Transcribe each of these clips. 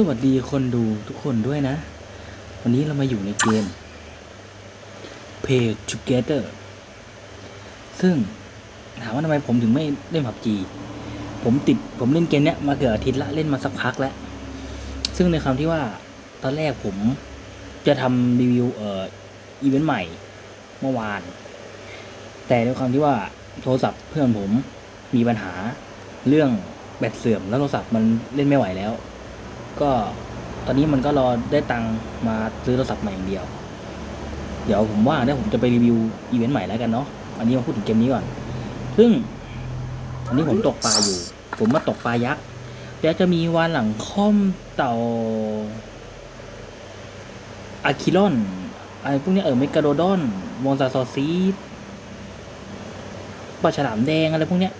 สวัสดีคนดูทุกคนด้วยนะ วันนี้เรามาอยู่ในเกม Play Together ซึ่งถามว่าทำไมผมถึงไม่เล่นผับจีผมติดผมเล่นเกมเนี้ยมาเกือบอาทิตย์ละเล่นมาสักพักแล้ว ซึ่งในคำที่ว่าตอนแรกผมจะทำรีวิวเอ่ออีเวนต์ใหม่เมื่อวาน แต่ด้วยความที่ว่าโทรศัพท์เพื่อนผมมีปัญหาเรื่องแบตเสื่อมแล้วโทรศัพท์มันเล่นไม่ไหวแล้ว ก็ตอนนี้มันก็รอได้ตังมาซื้อโทรศัพท์ใหม่อย่างเดียว เดี๋ยวผมว่าเนี่ยผมจะไปรีวิวอีเวนต์ใหม่แล้วกันเนาะอันนี้มาพูดถึงเกมนี้ก่อน ซึ่งอันนี้ผมตกปลาอยู่ ผมมาตกปลายักษ์แล้วจะมีวานหลังค่อมเต่าอะคิลอนอะไรพวกนี้เออเมกาโดดอนมอนซาซอซีปลาฉลามแดงอะไรพวกเนี้ย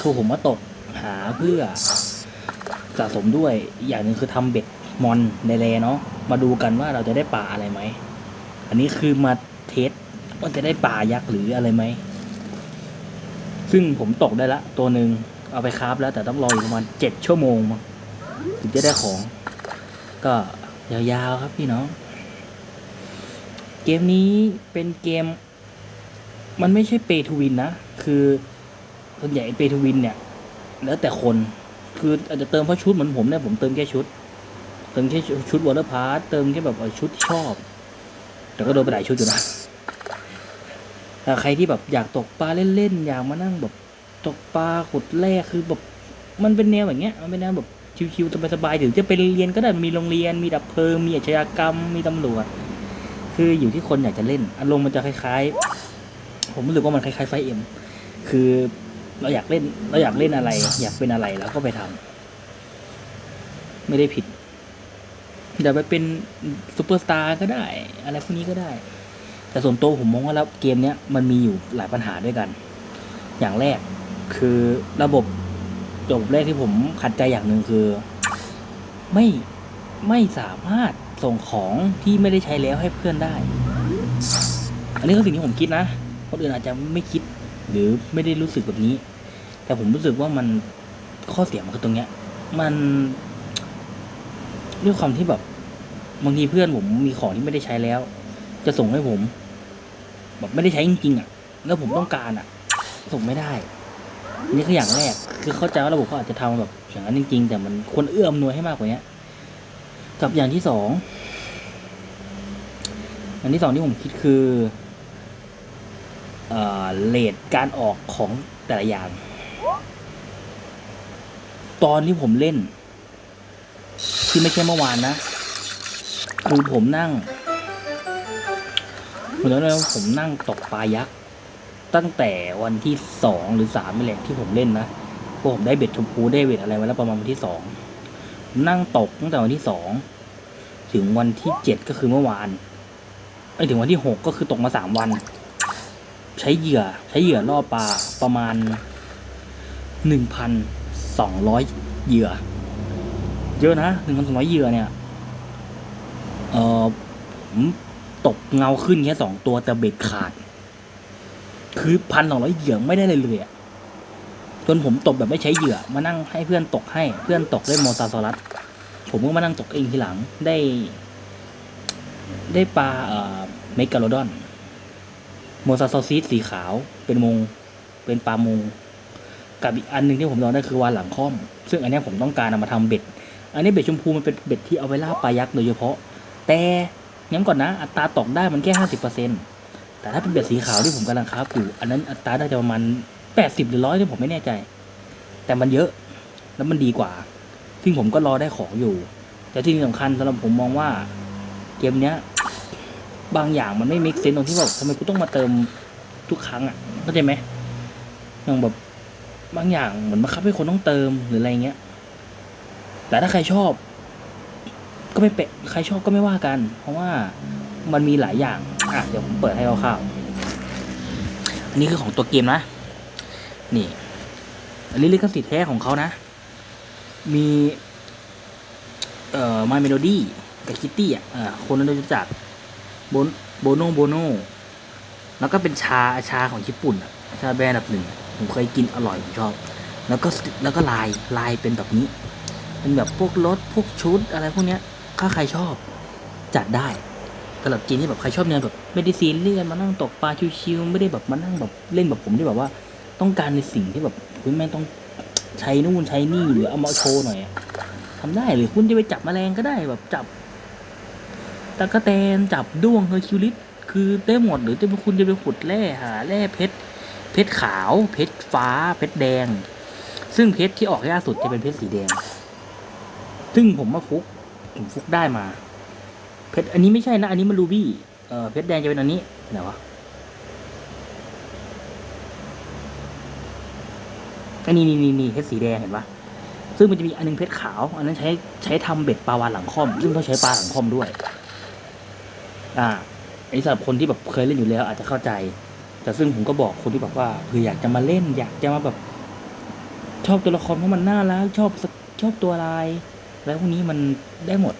คือผมมาตกหาเพื่อ สะสมด้วยอย่างหนึ่งคือทำเบ็ดมอนในเลเนาะมาดูกันว่าเราจะได้ปลาอะไรไหม อันนี้คือมาเทสว่าจะได้ปลายักษ์หรืออะไรไหม ซึ่งผมตกได้ละ ตัวหนึ่งเอาไปคราฟแล้วแต่ต้องรออีกประมาณเจ็ดชั่วโมงมงถึงจะได้ของ ก็ยาวๆครับพี่น้อง เกมนี้เป็นเกม มันไม่ใช่เปทูวินนะ คือส่วนใหญ่เปทูวินเนี่ย แล้วแต่คน คืออาจจะเติมเพราะชุดเหมือนผมเนี่ยผมเติมแค่ชุด เติมแค่ชุดวอเตอร์พาร์เติมแค่แบบชุดชอบ แต่ก็โดนไปหลายชุดอยู่นะแต่ใครที่แบบอยากตกปลาเล่นๆอยากมานั่งแบบตกปลาขุดแร่คือแบบมันเป็นแนวอย่างเงี้ยมันเป็นแนวแบบชิวๆสบายๆถึงจะไปเรียนก็ได้มีโรงเรียน มีดับเพลิงมีอาชญากรรม มีตำรวจ คืออยู่ที่คนอยากจะเล่นอารมณ์มันจะคล้ายๆ ผมรู้สึกว่ามันคล้ายๆไฟเอ็มคือ เราอยากเล่น เราอยากเล่นอะไร อยากเป็นอะไรแล้วก็ไปทำไม่ได้ผิดเดี๋ยวไปเป็นซูเปอร์สตาร์ก็ได้ อะไรพวกนี้ก็ได้ แต่ส่วนตัวผมมองว่าแล้วเกมเนี้ยมันมีอยู่หลายปัญหาด้วยกัน อย่างแรกคือระบบระบบแรกที่ผมขัดใจอย่างหนึ่งคือ ไม่ไม่สามารถส่งของที่ไม่ได้ใช้แล้วให้เพื่อนได้ อันนี้คือสิ่งที่ผมคิดนะ คนอื่นอาจจะไม่คิดหรือไม่ได้รู้สึกแบบนี้ แต่ผมรู้สึกว่ามันข้อเสียมันคือตรงเนี้ย มันด้วยความที่แบบบางทีเพื่อนผมมีของที่ไม่ได้ใช้แล้ว จะส่งให้ผม แบบไม่ได้ใช้จริงๆอะ แล้วผมต้องการอะ ส่งไม่ได้ นี่คืออย่างแรก คือเข้าใจว่าระบบเขาอาจจะทำแบบอย่างนั้นจริง ๆ แต่มันควรเอื้ออำนวยให้มากกว่านี้กับอย่างที่สองอย่างที่สองที่ผมคิดคือเอ่อเลทการออกของแต่ละอย่าง ตอนที่ผมเล่น ที่ไม่ใช่เมื่อวานนะ คือผมนั่งเหมือนว่าผมนั่งตกปลายักษ์ตั้งแต่วันที่สองหรือสามนี่แหละที่ผมเล่นนะเพราะผมได้เบ็ดชมพูได้เบ็ดอะไรมาแล้วประมาณวันที่สองนั่งตกตั้งแต่วันที่สองถึงวันที่เจ็ดก็คือเมื่อวานไปถึงวันที่หกก็คือตกมาสามวัน ใช้เหยื่อ ใช้เหยื่อล่อปลาประมาณหนึ่งพัน สองร้อยเหยื่อ เยอะนะหนึ่งพันสองร้อยเหยื่อเนี่ย เออผมตกเงาขึ้นแค่สองตัวแต่เบ็ดขาด คือพันสองร้อยเหยื่อไม่ได้เลยเลยอะจนผมตกแบบไม่ใช้เหยื่อ มานั่งให้เพื่อนตกให้ เพื่อนตกได้โมซาซอรัสผมก็มานั่งตกเองทีหลังได้ ได้ปลาเอ่อเมกาโลดอน โมซาซอซีสสีขาว เป็นมง เป็นปลามง กับอีกอันหนึ่งที่ผมลองได้คือวานหลังค่อม ซึ่งอันนี้ผมต้องการเอามาทำเบ็ด อันนี้เบ็ดชมพูมันเป็นเบ็ดที่เอาไว้ล่าปลายักษ์โดยเฉพาะ แต่ย้ำก่อนนะอัตราตกได้มันแค่ห้าสิบเปอร์เซ็นต์แต่ถ้าเป็นเบ็ดสีขาวที่ผมกำลังคราฟอยู่ อันนั้นอัตราได้จะประมาณแปดสิบหรือร้อยที่ผมไม่แน่ใจ แต่มันเยอะแล้วมันดีกว่า ซึ่งผมก็รอได้ของอยู่ แต่ที่สำคัญสำหรับผมมองว่าเกมเนี้ยบางอย่างมันไม่ make sense ตรงที่แบบทำไมกูต้องมาเติมทุกครั้งอะเข้าใจไหมอย่างแบบ บางอย่างเหมือนบังคับให้คนต้องเติมหรืออะไรเงี้ย แต่ถ้าใครชอบ ก็ไม่เปะใครชอบก็ไม่ว่ากัน เพราะว่ามันมีหลายอย่างอะเดี๋ยวผมเปิดให้คร่าวๆอันนี้คือของตัวเกมนะ นี่อันนี้ลิขสิทธิ์แท้ของเขานะ มีเอ่อ My Melody กับคิตตี้อะคนนั้นรู้จักโบนโบโนโบโนแล้วก็เป็นชาชาของญี่ปุ่นอะชาแบรนด์อันดับหนึ่ง ผมเคยกินอร่อยผมชอบ แล้วก็แล้วก็ลายลายเป็นแบบนี้ เป็นแบบพวกรถพวกชุดอะไรพวกเนี้ยถ้าใครชอบจัดได้สำหรับจีนที่แบบใครชอบแนวแบบไม่ได้ซีเรียสมานั่งตกปลาชิวๆไม่ได้แบบมานั่งแบบเล่นแบบผมที่แบบว่า ต้องการในสิ่งที่แบบคุณแม่ต้องใช้นู่นใช้นี่หรือเอามาโชว์หน่อยอะทำได้หรือคุณจะไปจับแมลงก็ได้แบบจับตะกะแตนจับด้วงเฮอร์คิวลิสคือได้หมดหรือจะคุณจะไปขุดแร่หาแร่เพชร เพชรขาว เพชรฟ้า เพชรแดง ซึ่งเพชรที่ออกยากสุดจะเป็นเพชรสีแดง ซึ่งผมมาฟุกผมฟุกได้มา เพชรอันนี้ไม่ใช่นะ อันนี้มันรูบี้เออเพชรแดงจะเป็นอันนี้ไหนวะอันนี้นี่นี่นี่เพชรสีแดงเห็นปะซึ่งมันจะมีอันนึงเพชรขาว อันนั้นใช้ใช้ทำเบ็ดปลาวานหลังค่อม ซึ่งต้องใช้ปลาหลังค่อมด้วย อ่าอันนี้สำหรับคนที่แบบเคยเล่นอยู่แล้วอาจจะเข้าใจ แต่ซึ่งผมก็บอกคนที่แบบว่าคืออยากจะมาเล่น อยากจะมาแบบ ชอบตัวละครเพราะมันน่ารักชอบชอบตัวลาย แล้วพวกนี้มันได้หมด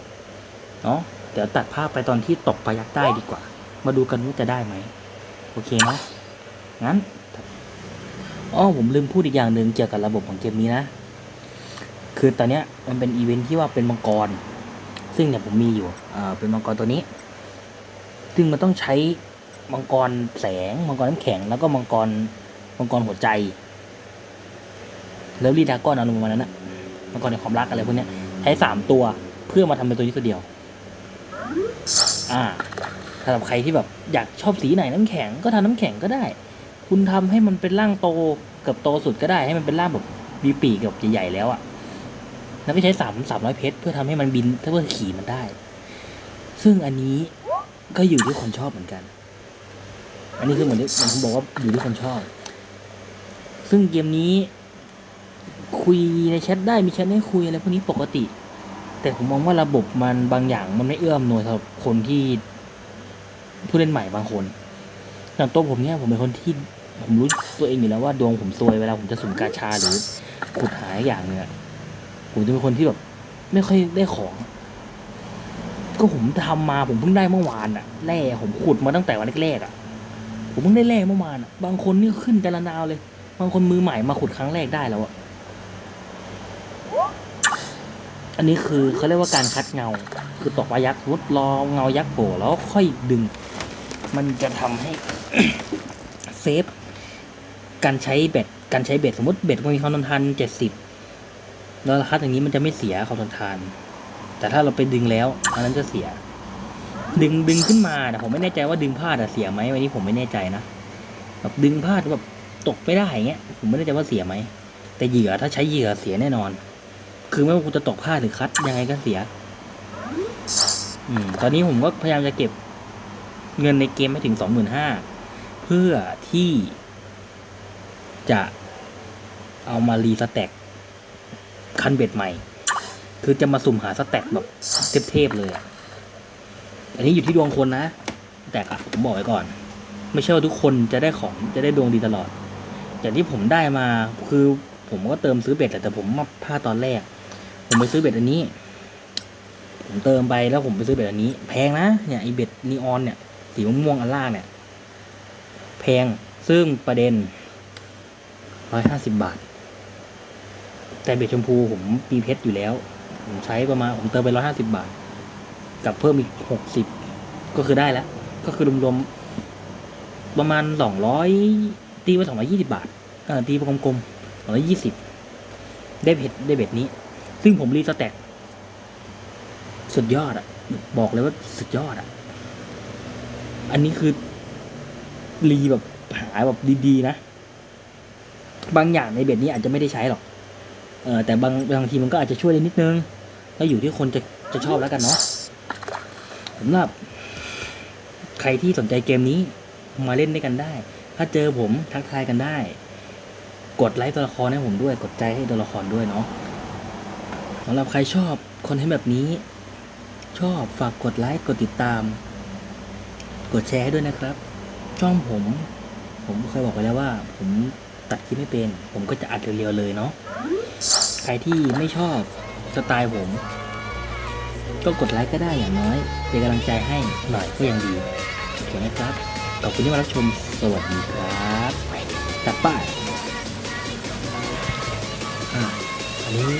เนาะเดี๋ยวตัดภาพไปตอนที่ตกปลายักษ์ได้ดีกว่า มาดูกันว่าจะได้ไหมโอเคเนาะงั้นอ๋อผมลืมพูดอีกอย่างหนึ่งเกี่ยวกับระบบของเกมนี้นะ คือตอนเนี้ยมันเป็นอีเวนท์ที่ว่าเป็นมังกร ซึ่งเนี่ยผมมีอยู่อ่าเป็นมังกรตัวนี้ ซึ่งมันต้องใช้ มังกรแสง มังกรน้ำแข็ง แล้วก็มังกร มังกรหัวใจแล้วรีดาก้อนอารมณ์ประมาณนั้นนะมังกรในความรักอะไรพวกนี้ใช้สามตัวเพื่อมาทำเป็นตัวนี้ตัวเดียว อ่าสำหรับใครที่แบบอยากชอบสีไหนน้ำแข็งก็ทำน้ำแข็งก็ได้ คุณทำให้มันเป็นร่างโตเกือบโตสุดก็ได้ ให้มันเป็นร่างแบบมีปีกแบบใหญ่ๆแล้วอะ่ะ แล้วก็ใช้สามสามร้อยเพชรเพื่อทำให้มันบินเพื่อขี่มันได้ ซึ่งอันนี้ก็อยู่ที่คนชอบเหมือนกัน อันนี้คือเหมือนที่ผมบอกว่าอยู่ที่คนชอบ ซึ่งเกมนี้ คุยในแชทได้มีแชทให้คุยอะไรพวกนี้ปกติ แต่ผมมองว่าระบบมันบางอย่างมันไม่เอื้อมหน่วยสำหรับคนที่ผู้เล่นใหม่บางคนอย่างตัวผมเนี่ยผมเป็นคนที่ผมรู้ตัวเองอยู่แล้วว่าดวงผมซวยเวลาผมจะสุ่มกาชาหรือขุดหายอย่างเนี่ยผมจะเป็นคนที่แบบ ไม่ค่อยได้ของ ก็ผมทำมาผมเพิ่งได้เมื่อวานอะแร่ผมขุดมาตั้งแต่วันแรกๆอะ ผมเพิ่งได้แร่เมื่อวานอะบางคนนี่ขึ้นแต่ละนาวเลย บางคนมือใหม่มาขุดครั้งแรกได้แล้วอะอันนี้คือเขาเรียกว่าการคัดเงา คือตกปลายักษ์รุดรอเงายักษ์โผล่แล้วค่อยดึง มันจะทำให้เซฟการใช้เบ็ดการใช้เบ็ดสมมติเบ็ดมันมีความทนทานเจ็ดสิบแล้วราคาอย่างนี้มันจะไม่เสียความทนทาน แต่ถ้าเราไปดึงแล้วอันนั้นจะเสีย ดึงดึงขึ้นมาแต่ผมไม่แน่ใจว่าดึงพลาดอะเสียไหมวันนี้ผมไม่แน่ใจนะแบบดึงพลาดแบบตกไม่ได้อย่างเงี้ยผมไม่แน่ใจว่าเสียไหมแต่เหยื่อถ้าใช้เหยื่อเสียแน่นอน คือไม่ว่าคุณจะตกพลาดหรือคัดยังไงก็เสีย อืม ตอนนี้ผมก็พยายามจะเก็บเงินในเกมให้ถึงสองหมื่นห้าเพื่อที่จะเอามารีสแต็กคันเบ็ดใหม่ คือจะมาสุ่มหาสแต็กแบบเทพๆเลยอะ อันนี้อยู่ที่ดวงคนนะ แต่อะผมบอกไว้ก่อน ไม่ใช่ว่าทุกคนจะได้ของจะได้ดวงดีตลอดอย่างที่ผมได้มาคือผมก็เติมซื้อเบ็ดแต่ผมมาพลาดตอนแรก ผมไปซื้อเบ็ดอันนี้ ผมเติมไปแล้วผมไปซื้อเบ็ดอันนี้ แพงนะเนี่ยไอเบ็ดนีออนเนี่ยสีม่วงๆอันล่างเนี่ย แพงซึ่งประเด็นร้อยห้าสิบบาท แต่เบ็ดชมพูผมมีเพชรอยู่แล้ว ผมใช้ประมาณผมเติมไปร้อยห้าสิบบาท กับเพิ่มอีกหกสิบ ก็คือได้แล้ว ก็คือรวมๆประมาณสองร้อยตีไปสองร้อยี่สิบาทตีไปกลมๆสองร้อยี่สิบได้เบ็ดได้เบ็ดนี้ ซึ่งผมรีสแต็กสุดยอดอะบอกเลยว่าสุดยอดอะอันนี้คือรีแบบหาแบบดีๆนะ บางอย่างในเบ็ดนี้อาจจะไม่ได้ใช้หรอกเออแต่บางบางทีมันก็อาจจะช่วยได้นิดนึง ก็อยู่ที่คนจะจะชอบแล้วกันเนาะสำหรับ ใครที่สนใจเกมนี้มาเล่นด้วยกันได้ ถ้าเจอผมทักทายกันได้ กดไลค์ตัวละครให้ผมด้วย กดใจให้ตัวละครด้วยเนาะสำหรับใครชอบคอนเทนต์แบบนี้ ชอบฝากกดไลค์กดติดตาม กดแชร์ให้ด้วยนะครับ ช่องผม ผมเคยบอกไปแล้วว่า ผมตัดคลิปไม่เป็น ผมก็จะอัดเร็วๆเลยเนาะใครที่ไม่ชอบสไตล์ผม ก็กดไลค์ก็ได้อย่างน้อย เป็นกำลังใจให้หน่อยก็ยังดีโอเคนะครับ ขอบคุณที่มารับชม สวัสดีครับตัดป้ายอ่าอันนี้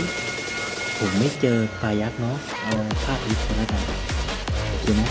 ผมไม่เจอปลายักษ์เนาะ เอาภาพลิสต์ไปแล้วกันโอเคไหม